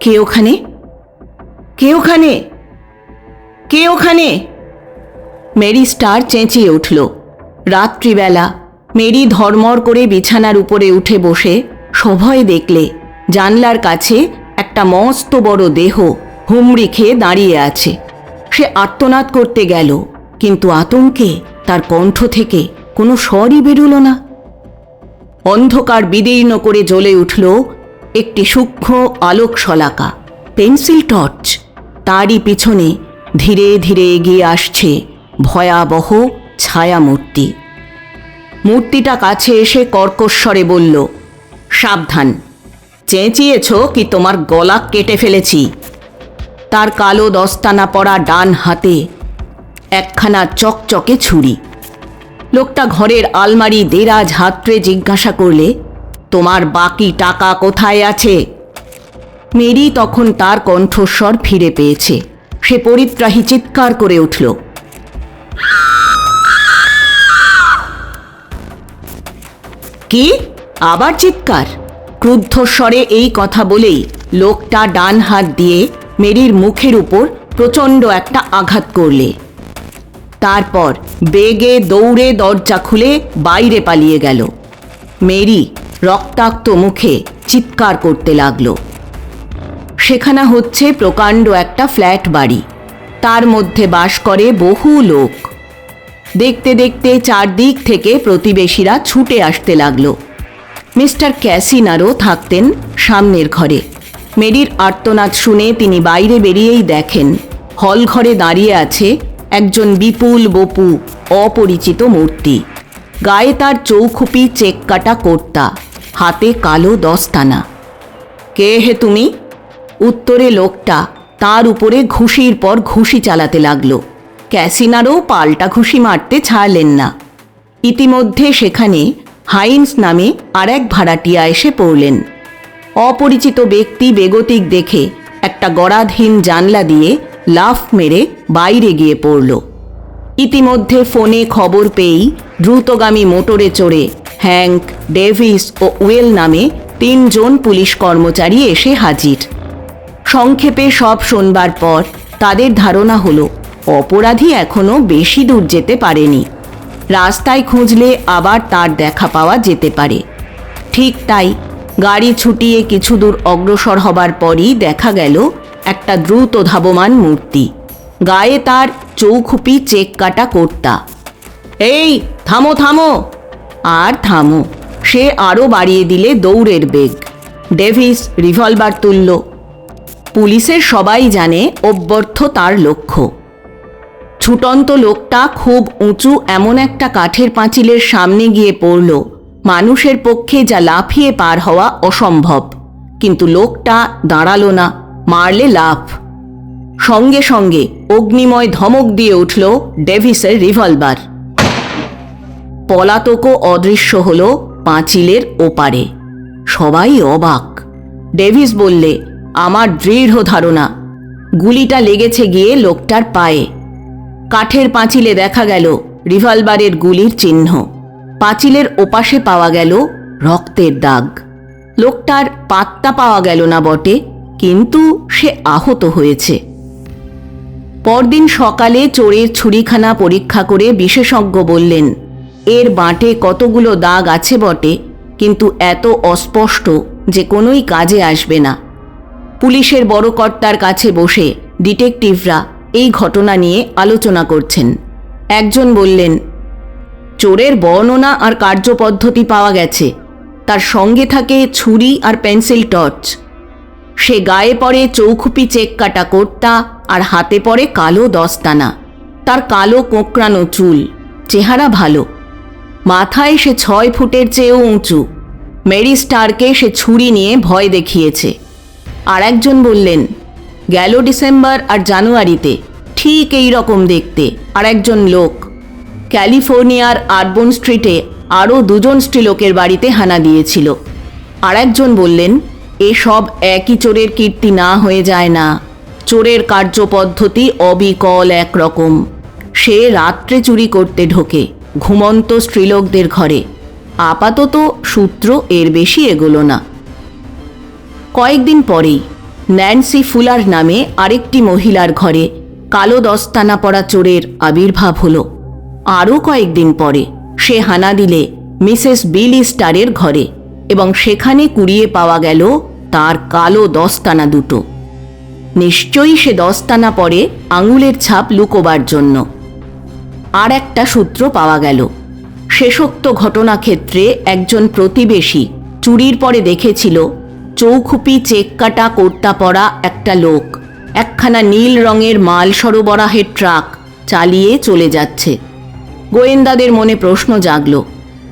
কে ওখানে? কে ওখানে? কে ওখানে? মেরি স্টার চেঁচিয়ে উঠল। রাত্রিবেলা মেরি ধর্মর করে বিছানার উপরে উঠে বসে সভয়ে দেখলে জানলার কাছে একটা মস্ত বড় দেহ হুমড়ি খেয়ে দাঁড়িয়ে আছে। সে আর্তনাদ করতে গেল, কিন্তু আতঙ্কে তার কণ্ঠ থেকে কোনো স্বরই বেরুল না। অন্ধকার বিদীর্ণ করে জ্বলে উঠল একটি সূক্ষ্ম আলোক শলাকা পেন্সিল টর্চ। তারই পিছনে ধীরে ধীরে এগিয়ে আসছে ভয়াবহ ছায়ামূর্তি। মূর্তিটা কাছে এসে কর্কশ্বরে বলল, সাবধান। চেঁচিয়েছ কি তোমার গলা কেটে ফেলেছি? তার কালো দস্তানা পরা ডান হাতে একখানা চকচকে ছুরি। লোকটা ঘরের আলমারি দেরাজ হাতড়ে জিজ্ঞাসা করলে তোমার বাকি টাকা কোথায় আছে? মেরি তখন তার কণ্ঠস্বর ফিরে পেয়েছে। সে পরিত্রাহী চিৎকার করে উঠল। কি? আবার চিৎকার? ক্রুদ্ধ স্বরে এই কথা বলেই লোকটা ডান হাত দিয়ে মেরির মুখের উপর প্রচণ্ড একটা আঘাত করলে। তারপর বেগে দৌড়ে দরজা খুলে বাইরে পালিয়ে গেল। মেরি রক্তাক্ত মুখে চিৎকার করতে লাগল। সেখানে হচ্ছে প্রকাণ্ড একটা ফ্ল্যাট বাড়ি। তার মধ্যে বাস করে বহু লোক। দেখতে দেখতে চারদিক থেকে প্রতিবেশীরা ছুটে আসতে লাগল। মিস্টার ক্যাসিনারও থাকতেন সামনের ঘরে। মেরির আর্তনাদ শুনে তিনি বাইরে বেরিয়েই দেখেন, হল ঘরে দাঁড়িয়ে আছে একজন বিপুল বপু, অপরিচিত মূর্তি। গায়ে তার চৌখুপি চেক কাটা কোর্তা। হাতে কালো দস্তানা। কে হে তুমি? উত্তরে লোকটা তার উপরে ঘুষির পর ঘুষি চালাতে লাগল। ক্যাসিনারও পাল্টা ঘুষি মারতে ছাড়লেন না। ইতিমধ্যে সেখানে হাইন্স নামে আর এক ভাড়াটিয়া এসে পড়লেন। অপরিচিত ব্যক্তি বেগতিক দেখে একটা গড়াধীন জানলা দিয়ে লাফ মেরে বাইরে গিয়ে পড়ল। ইতিমধ্যে ফোনে খবর পেয়েই দ্রুতগামী মোটরে চড়ে হ্যাঙ্ক, ডেভিস ও ওয়েল নামে তিনজন পুলিশ কর্মচারী এসে হাজির। সংক্ষেপে সব শোনবার পর তাদের ধারণা হলো, অপরাধী এখনও বেশি দূর যেতে পারেনি। রাস্তায় খুঁজলে আবার তার দেখা পাওয়া যেতে পারে। ঠিক তাই গাড়ি ছুটিয়ে কিছু দূর অগ্রসর হবার পরই দেখা গেল একটা দ্রুত ধাবমান মূর্তি। গায়ে তার চৌখুপি চেক কাটা কোর্তা। এই, থামো থামো! আর থামো। সে আরও বাড়িয়ে দিলে দৌড়ের বেগ। ডেভিস রিভলভার তুলল। পুলিশের সবাই জানে অব্যর্থ তার লক্ষ্য। ছুটন্ত লোকটা খুব উঁচু এমন একটা কাঠের পাঁচিলের সামনে গিয়ে পড়ল। মানুষের পক্ষে যা লাফিয়ে পার হওয়া অসম্ভব। কিন্তু লোকটা দাঁড়াল না, মারলে লাফ। সঙ্গে সঙ্গে অগ্নিময় ধমক দিয়ে উঠল ডেভিসের রিভলভার। পলাতকও অদৃশ্য হল পাঁচিলের ওপারে। সবাই অবাক। ডেভিস বললে, আমার দৃঢ় ধারণা। গুলিটা লেগেছে গিয়ে লোকটার পায়ে। কাঠের পাঁচিলে দেখা গেল রিভলভারের গুলির চিহ্ন। পাঁচিলের ওপাশে পাওয়া গেল রক্তের দাগ। লোকটার পাত্তা পাওয়া গেল না বটে, কিন্তু সে আহত হয়েছে। পরদিন সকালে চোরের ছুরিখানা পরীক্ষা করে বিশেষজ্ঞ বললেন এর বাঁটে কতগুলো দাগ আছে বটে, কিন্তু এত অস্পষ্ট যে কোনোই কাজে আসবে না। পুলিশের বড় কর্তার কাছে বসে ডিটেকটিভরা এই ঘটনা নিয়ে আলোচনা করছেন। একজন বললেন, চোরের বর্ণনা আর কার্যপদ্ধতি পাওয়া গেছে। তার সঙ্গে থাকে ছুরি আর পেন্সিল টর্চ। সে গায়ে পড়ে চৌখুপি চেক কাটা কোর্তা আর হাতে পড়ে কালো দস্তানা। তার কালো কোঁকড়ানো চুল। চেহারা ভালো। মাথায় সে ছয় ফুটের চেয়েও উঁচু। মেরি স্টারকে সে ছুরি নিয়ে ভয় দেখিয়েছে। আর একজন বললেন, গেল ডিসেম্বর আর জানুয়ারিতে, ঠিক এই রকম দেখতে আর একজন লোক। ক্যালিফোর্নিয়ার আরবন স্ট্রিটে আরও দুজন স্ত্রীলোকের বাড়িতে হানা দিয়েছিল। আর একজন বললেন, এসব একই চোরের কীর্তি না হয়ে যায় না। চোরের কার্যপদ্ধতি অবিকল একরকম। সে রাত্রে চুরি করতে ঢোকে। ঘুমন্ত স্ত্রীলোকদের ঘরে। আপাতত সূত্র এর বেশি এগোলো না। কয়েকদিন পরেই ন্যান্সি ফুলার নামে আরেকটি মহিলার ঘরে কালো দস্তানা পরা চোরের আবির্ভাব হলো। আরও কয়েকদিন পরে সে হানা দিলে মিসেস বিলি স্টারের ঘরে এবং সেখানে কুড়িয়ে পাওয়া গেল তার কালো দস্তানা দুটো। নিশ্চয়ই সে দস্তানা পরে আঙুলের ছাপ লুকোবার জন্য। আর একটা সূত্র পাওয়া গেল। শেষোক্ত ঘটনাক্ষেত্রে একজন প্রতিবেশী চুরির পরে দেখেছিল চৌখুপি চেক কাটা কোর্তা পরা একটা লোক। একখানা নীল রঙের মাল সরবরাহের ট্রাক চালিয়ে চলে যাচ্ছে। গোয়েন্দাদের মনে প্রশ্ন জাগল,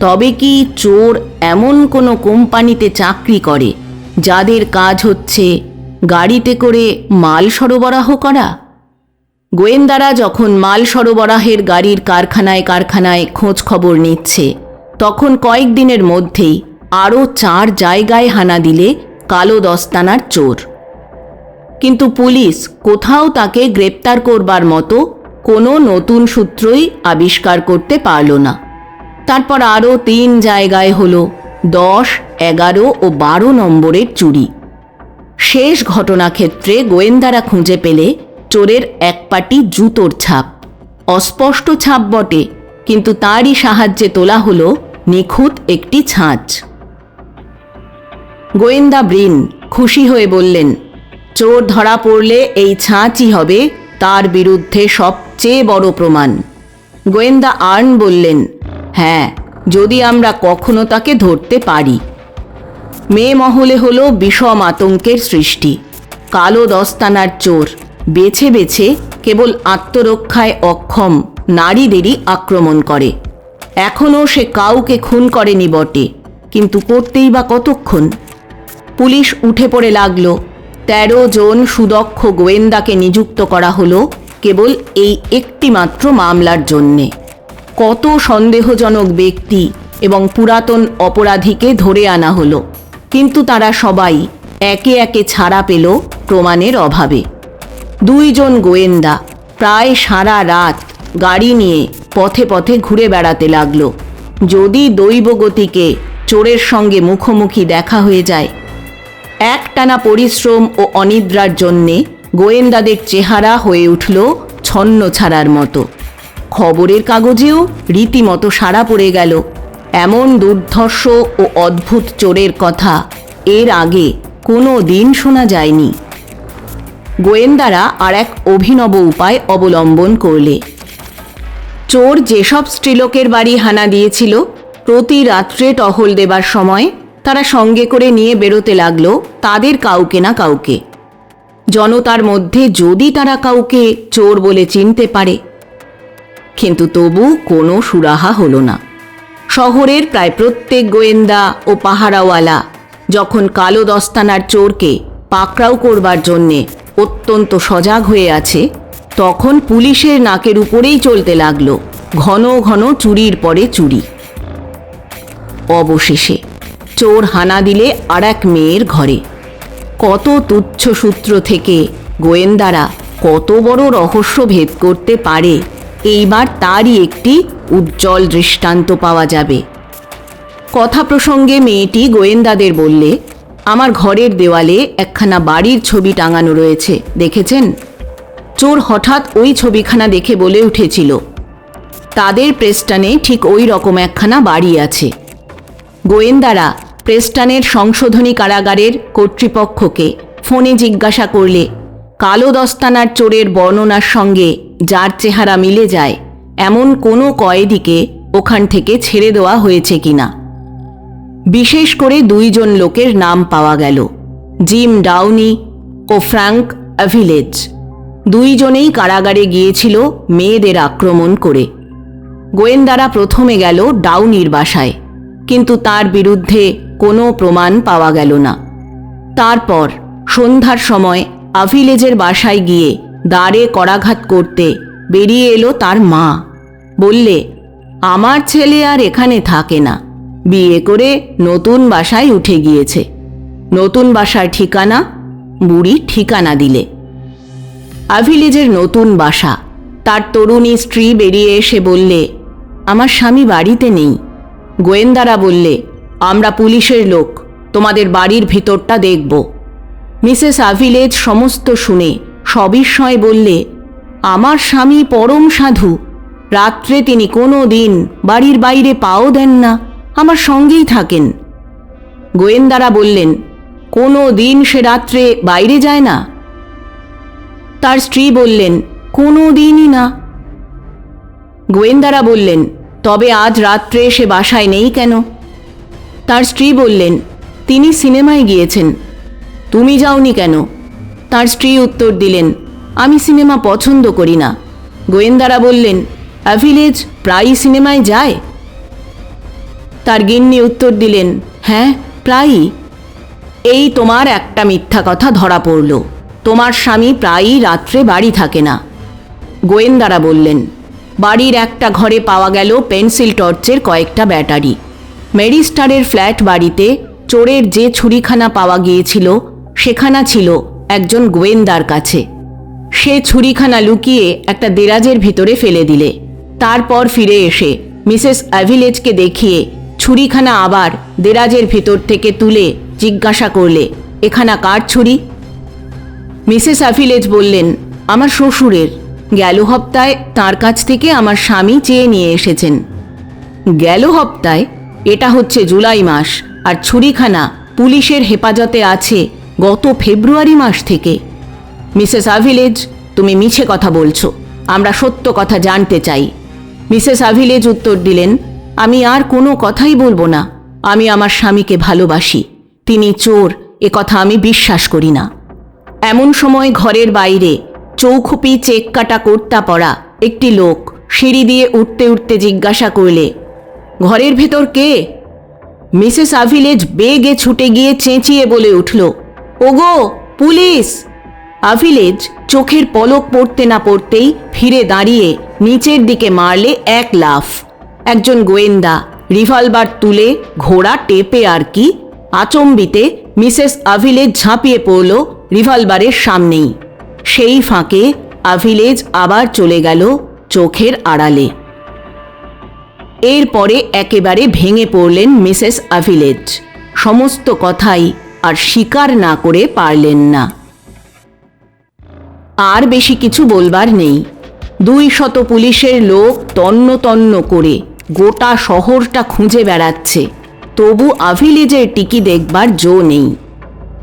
তবে কি চোর এমন কোনো কোম্পানিতে চাকরি করে, যাদের কাজ হচ্ছে গাড়িতে করে মাল সরবরাহ করা? গোয়েন্দারা যখন মাল সরবরাহের গাড়ির কারখানায় কারখানায় খোঁজ খবর নিচ্ছে, তখন কয়েকদিনের মধ্যেই আরও চার জায়গায় হানা দিলে কালো দস্তানার চোর। কিন্তু পুলিশ কোথাও তাকে গ্রেপ্তার করবার মতো কোনো নতুন সূত্রই আবিষ্কার করতে পারল না। তারপর আরও তিন জায়গায় হলো দশ, এগারো ও বারো নম্বরের চুরি। শেষ ঘটনাক্ষেত্রে গোয়েন্দারা খুঁজে পেলে চোরের এক পাটি জুতোর ছাপ। অস্পষ্ট ছাপ বটে, কিন্তু তারই সাহায্যে তোলা হলো নিখুঁত একটি ছাঁচ। গোয়েন্দা ব্রিন খুশি হয়ে বললেন, চোর ধরা পড়লে এই ছাঁচই হবে তার বিরুদ্ধে সবচেয়ে বড় প্রমাণ। গোয়েন্দা আর্ন বললেন হ্যাঁ যদি আমরা কখনো তাকে ধরতে পারি। মেয়ে মহলে হলো বিষম আতঙ্কের সৃষ্টি। কালো দস্তানার চোর। বেছে বেছে কেবল আত্মরক্ষায় অক্ষম, নারীদেরই আক্রমণ করে। এখনও সে কাউকে খুন করেনি বটে, কিন্তু করতেই বা কতক্ষণ? পুলিশ উঠে পড়ে লাগল, তেরো জন সুদক্ষ গোয়েন্দাকে নিযুক্ত করা হলো কেবল এই একটিমাত্র মামলার জন্যে। কত সন্দেহজনক ব্যক্তি এবং পুরাতন অপরাধীকে ধরে আনা হলো, কিন্তু তারা সবাই একে একে ছাড়া পেল প্রমাণের অভাবে। দুইজন গোয়েন্দা প্রায় সারা রাত গাড়ি নিয়ে পথে পথে ঘুরে বেড়াতে লাগল। যদি দৈবগতিকে চোরের সঙ্গে মুখোমুখি দেখা হয়ে যায়, একটানা পরিশ্রম ও অনিদ্রার জন্যে গোয়েন্দাদের চেহারা হয়ে উঠল ছন্ন ছাড়ার মতো। খবরের কাগজেও রীতিমতো সাড়া পড়ে গেল। এমন দুর্ধর্ষ ও অদ্ভুত চোরের কথা এর আগে কোনো দিন শোনা যায়নি। গোয়েন্দারা আর এক অভিনব উপায় অবলম্বন করলে। চোর যেসব স্ত্রীলোকের বাড়ি হানা দিয়েছিল, প্রতি রাত্রে টহল দেবার সময় তারা সঙ্গে করে নিয়ে বেরোতে লাগল তাদের কাউকে না কাউকে। জনতার মধ্যে যদি তারা কাউকে চোর বলে চিনতে পারে। কিন্তু তবু কোনো সুরাহা হলো না। শহরের প্রায় প্রত্যেক গোয়েন্দা ও পাহারাওয়ালা যখন কালো দস্তানার চোরকে পাকড়াও করবার জন্যে অত্যন্ত সজাগ হয়ে আছে, তখন পুলিশের নাকের উপরেই চলতে লাগল, ঘন ঘন চুরির পরে চুরি। অবশেষে চোর হানা দিলে আর এক মেয়ের ঘরে। কত তুচ্ছ সূত্র থেকে গোয়েন্দারা কত বড় রহস্য ভেদ করতে পারে, এইবার তারই একটি উজ্জ্বল দৃষ্টান্ত পাওয়া যাবে। কথা প্রসঙ্গে মেয়েটি গোয়েন্দাদের বললে আমার ঘরের দেওয়ালে একখানা বাড়ির ছবি টাঙানো রয়েছে, দেখেছেন? চোর হঠাৎ ওই ছবিখানা দেখে বলে উঠেছিল, তাদের প্রেস্টানে ঠিক ওই রকম একখানা বাড়ি আছে। গোয়েন্দারা প্রেস্টানের সংশোধনী কারাগারের কর্তৃপক্ষকে ফোনে জিজ্ঞাসা করলে, কালো দস্তানার চোরের বর্ণনার সঙ্গে যার চেহারা মিলে যায়, এমন কোনো কয়েদিকে ওখান থেকে ছেড়ে দেওয়া হয়েছে কিনা? বিশেষ করে দুইজন লোকের নাম পাওয়া গেল, জিম ডাউনি ও ফ্র্যাঙ্ক অ্যাভিলেজ দুইজনেই কারাগারে গিয়েছিল মেয়েদের আক্রমণ করে। গোয়েন্দারা প্রথমে গেল ডাউনির বাসায়, কিন্তু তার বিরুদ্ধে কোনো প্রমাণ পাওয়া গেল না। তারপর সন্ধ্যার সময় আভিলেজের বাসায় গিয়ে দ্বারে করাঘাত করতে বেরিয়ে এলো তার মা। বললে, আমার ছেলে আর এখানে থাকে না। বিয়ে করে নতুন বাসায় উঠে গিয়েছে। নতুন বাসার ঠিকানা বুড়ি ঠিকানা দিলে। আভিলেজের নতুন বাসা। তার তরুণী স্ত্রী বেরিয়ে এসে বললে, আমার স্বামী বাড়িতে নেই। গোয়েন্দারা বললে, আমরা পুলিশের লোক, তোমাদের বাড়ির ভিতরটা দেখব। মিসেস আভিলেজ সমস্ত শুনে সবিস্ময় বললে, আমার স্বামী পরম সাধু। রাত্রে তিনি কোনো দিন বাড়ির বাইরে পাও দেন না। আমার সঙ্গেই থাকেন। গোয়েন্দারা বললেন, কোনো দিন সে রাত্রে বাইরে যায় না? তার স্ত্রী বললেন, কোনো দিনই না। গোয়েন্দারা বললেন, তবে আজ রাত্রে সে বাসায় নেই কেন? তার স্ত্রী বললেন, তিনি সিনেমায় গিয়েছেন। তুমি যাওনি কেন? তার স্ত্রী উত্তর দিলেন, আমি সিনেমা পছন্দ করি না। গোয়েন্দারা বললেন, অ্যাভিলেজ, প্রায়ই সিনেমায় যায়? তার গিন্নি উত্তর দিলেন হ্যাঁ প্রায়ই। এই তোমার একটা মিথ্যা কথা ধরা পড়ল। তোমার স্বামী প্রায়ই রাত্রে বাড়ি থাকে না। গোয়েন্দারা বললেন, বাড়ির একটা ঘরে পাওয়া গেল পেন্সিল টর্চের কয়েকটা ব্যাটারি। মেরিস্টারের ফ্ল্যাট বাড়িতে চোরের যে ছুরিখানা পাওয়া গিয়েছিল, সেখানা ছিল একজন গোয়েন্দার কাছে। সে ছুরিখানা লুকিয়ে একটা দেরাজের ভিতরে ফেলে দিলে। তারপর ফিরে এসে মিসেস অ্যাভিলেজকে দেখিয়ে ছুরিখানা আবার দেরাজের ভিতর থেকে তুলে জিজ্ঞাসা করলে, এখানা কার ছুরি? মিসেস অ্যাভিলেজ বললেন, আমার শ্বশুরের। গেল হপ্তায় তার কাছ থেকে আমার স্বামী চেয়ে নিয়ে এসেছেন। গেল হপ্তায়? এটা হচ্ছে জুলাই মাস, আর ছুরিখানা পুলিশের হেফাজতে আছে গত ফেব্রুয়ারি মাস থেকে। মিসেস আভিলেজ তুমি মিছে কথা বলছো। আমরা সত্য কথা জানতে চাই। মিসেস আভিলেজ উত্তর দিলেন আমি আর কোনো কথাই বলব না। আমি আমার স্বামীকে ভালোবাসি। তিনি চোর, এ কথা আমি বিশ্বাস করি না। এমন সময় ঘরের বাইরে চৌখুপি চেক কাটা কর্তা পড়া একটি লোক সিঁড়ি দিয়ে উঠতে উঠতে জিজ্ঞাসা করলে, ঘরের ভেতর কে? মিসেস আভিলেজ বেগে ছুটে গিয়ে চেঁচিয়ে বলে উঠল, ওগো, পুলিশ! আভিলেজ চোখের পলক পড়তে না পড়তেই ফিরে দাঁড়িয়ে নিচের দিকে মারলে এক লাফ। একজন গোয়েন্দা রিভলভার তুলে ঘোড়া টেপে আর কি আচম্বিতে মিসেস আভিলেজ ঝাঁপিয়ে পড়ল রিভলভারের সামনেই। সেই ফাঁকে আভিলেজ আবার চলে গেল চোখের আড়ালে। এরপরে একেবারে ভেঙে পড়লেন মিসেস আভিলেজ। সমস্ত কথাই আর স্বীকার না করে পারলেন না। আর বেশি কিছু বলবার নেই। দুই শত পুলিশের লোক তন্ন তন্ন করে গোটা শহরটা খুঁজে বেড়াচ্ছে। তবু আভিলিজের টিকি দেখবার জো নেই।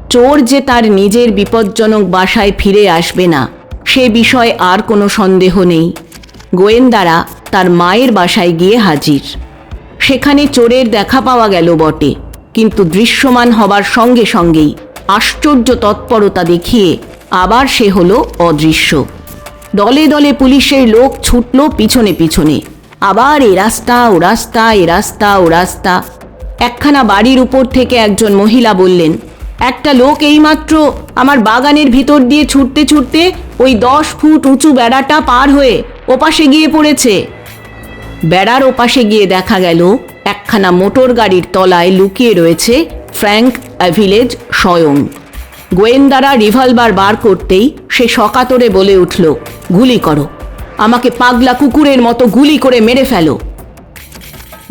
চোর যে তার নিজের বিপজ্জনক বাসায় ফিরে আসবে না, সে বিষয়ে আর কোনো সন্দেহ নেই। গোয়েন্দারা তার মায়ের বাসায় গিয়ে হাজির। সেখানে চোরের দেখা পাওয়া গেল বটে, কিন্তু দৃশ্যমান হবার সঙ্গে সঙ্গেই আশ্চর্য তৎপরতা দেখিয়ে আবার সে হলো অদৃশ্য। দলে দলে পুলিশের লোক ছুটল পিছনে পিছনে। আবার এ রাস্তা, ও রাস্তা এ রাস্তা, ও রাস্তা। একখানা বাড়ির উপর থেকে একজন মহিলা বললেন, একটা লোক এইমাত্র আমার বাগানের ভিতর দিয়ে ছুটতে ছুটতে ওই দশ ফুট উঁচু বেড়াটা পার হয়ে ওপাশে গিয়ে পড়েছে। বেড়ার ওপাশে গিয়ে দেখা গেল, একখানা মোটর গাড়ির তলায় লুকিয়ে রয়েছে ফ্র্যাঙ্ক অ্যাভিলেজ স্বয়ং। গোয়েন্দারা রিভলভার বার করতেই সে সকাতরে বলে উঠল, গুলি করো। আমাকে পাগলা কুকুরের মতো গুলি করে মেরে ফেলো।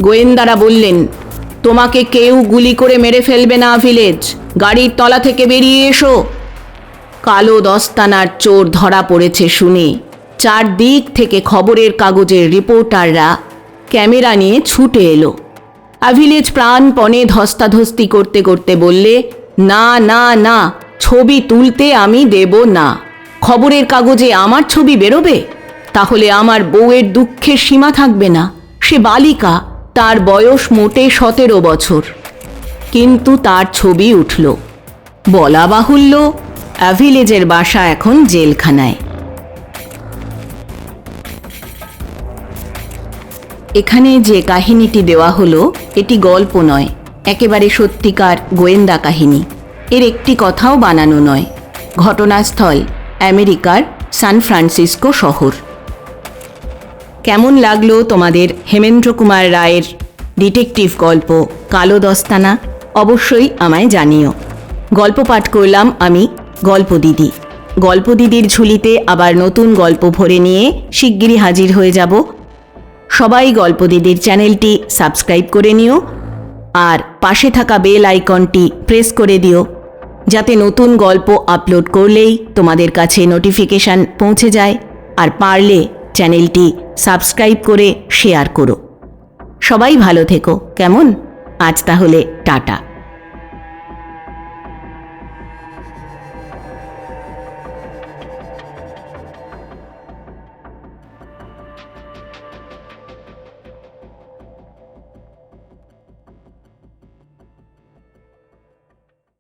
গোয়েন্দারা বললেন, তোমাকে কেউ গুলি করে মেরে ফেলবে না, ভিলেজ। গাড়ির তলা থেকে বেরিয়ে এসো। কালো দস্তানার চোর ধরা পড়েছে শুনে। চারদিক থেকে খবরের কাগজের রিপোর্টাররা ক্যামেরা নিয়ে ছুটে এলো। আভিলেজ প্রাণপণে ধস্তাধস্তি করতে করতে বললে, না না না, ছবি তুলতে আমি দেব না। খবরের কাগজে আমার ছবি বেরোবে? তাহলে আমার বউয়ের দুঃখের সীমা থাকবে না। সে বালিকা, তার বয়স মোটে সতেরো বছর। কিন্তু তার ছবি উঠল। বলা বাহুল্য, অ্যাভিলেজের বাসা এখন জেলখানায়। এখানে যে কাহিনীটি দেওয়া হলো, এটি গল্প নয়, একেবারে সত্যিকার গোয়েন্দা কাহিনী। এর একটি কথাও বানানো নয়। ঘটনাস্থল, আমেরিকার সান ফ্রান্সিসকো শহর। কেমন লাগল তোমাদের হেমেন্দ্র কুমার রায়ের ডিটেকটিভ গল্প কালো দস্তানা? অবশ্যই আমায় জানিও। গল্প পাঠ করলাম আমি গল্প দিদি। গল্প দিদির ঝুলিতে আবার নতুন গল্প ভরে নিয়ে শিগগিরই হাজির হয়ে যাব। সবাই গল্প দিদির চ্যানেলটি সাবস্ক্রাইব করে নিও আর পাশে থাকা বেল আইকনটি প্রেস করে দিও, যাতে নতুন গল্প আপলোড করলেই তোমাদের কাছে নোটিফিকেশন পৌঁছে যায়। আর পারলে চ্যানেলটি সাবস্ক্রাইব করে শেয়ার করো। সবাই ভালো থেকো কেমন? আজ তাহলে টাটা।